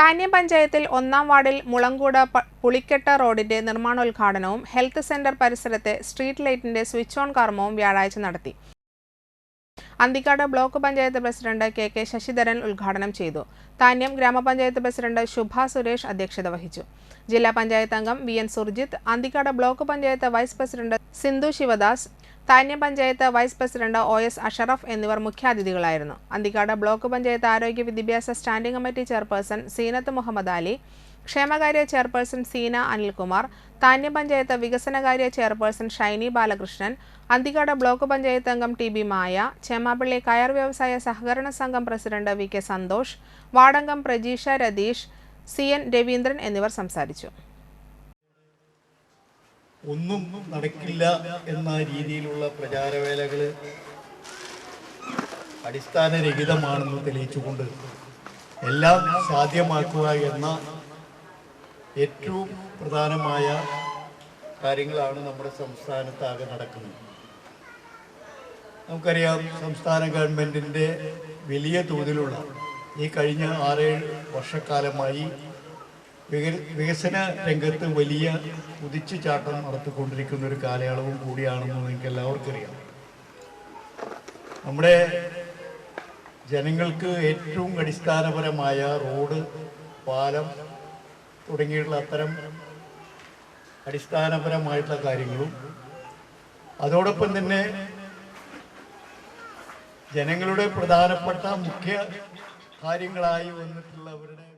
താന്യം പഞ്ചായത്തിൽ ഒന്നാം വാർഡിൽ മുളങ്കൂട് പുളിക്കെട്ട റോഡിന്റെ നിർമ്മാണോദ്ഘാടനവും ഹെൽത്ത് സെന്റർ പരിസരത്തെ സ്ട്രീറ്റ് ലൈറ്റിന്റെ സ്വിച്ച് ഓൺ കർമ്മവും വ്യാഴാഴ്ച നടത്തി. Anthikad block panchayat president K K Sasidharan ഉദ്ഘാടനം ചെയ്തു. താന്യം ഗ്രാമപഞ്ചായത്ത് പ്രസിഡന്റ് ശുഭ സുരേഷ് അധ്യക്ഷത വഹിച്ചു. ജില്ലാ പഞ്ചായത്ത് അംഗം V N Surjith Anthikkad block panchayat vice president Sindhu Sivadas Thanyam panchayat vice president O S Ashraf എന്നിവർ മുഖ്യാതിഥികളായിരുന്നു. അന്തിക്കാട് ബ്ലോക്ക് പഞ്ചായത്ത് ആരോഗ്യ വിദ്യാഭ്യാസ standing committee chairperson Seenath Muhammad Ali ക്ഷേമകാര്യ ചെയർപേഴ്സൺ സീന അനിൽകുമാർ താന്യ പഞ്ചായത്ത് വികസനകാര്യ ചെയർപേഴ്സൺ ഷൈനി ബാലകൃഷ്ണൻ അന്തിക്കാട് ബ്ലോക്ക് പഞ്ചായത്ത് അംഗം ടി ബി മായ ചേമാപ്പള്ളി കയർ വ്യവസായ സഹകരണ സംഘം പ്രസിഡന്റ് വി കെ സന്തോഷ് വാർഡംഗം പ്രജീഷ രതീഷ് സി എൻ രവീന്ദ്രൻ എന്നിവർ സംസാരിച്ചു. ഒന്നും നടക്കില്ല എന്ന രീതിയിലുള്ള പ്രചാരവേലകൾ അടിസ്ഥാനരഹിതമാണെന്ന് തെളിയിച്ചുകൊണ്ട് എല്ലാം സാധ്യമാക്കുക എന്ന ഏറ്റവും പ്രധാനമായ കാര്യങ്ങളാണ് നമ്മുടെ സംസ്ഥാനത്താകെ നടക്കുന്നത്. നമുക്കറിയാം സംസ്ഥാന ഗവൺമെന്റിന്റെ വലിയ തോതിലുള്ള ഈ കഴിഞ്ഞ ആറേഴ് വർഷക്കാലമായി വികസന രംഗത്ത് വലിയ കുതിച്ചുചാട്ടം നടത്തിക്കൊണ്ടിരിക്കുന്ന ഒരു കാലയളവും കൂടിയാണെന്ന് നിങ്ങൾക്ക് എല്ലാവർക്കും അറിയാം നമ്മുടെ ജനങ്ങൾക്ക് ഏറ്റവും അടിസ്ഥാനപരമായ റോഡ് പാലം തുടങ്ങിയിട്ടുള്ള അത്തരം അടിസ്ഥാനപരമായിട്ടുള്ള കാര്യങ്ങളും. അതോടൊപ്പം തന്നെ ജനങ്ങളുടെ പ്രധാനപ്പെട്ട മുഖ്യ കാര്യങ്ങളായി വന്നിട്ടുള്ളവരുടെ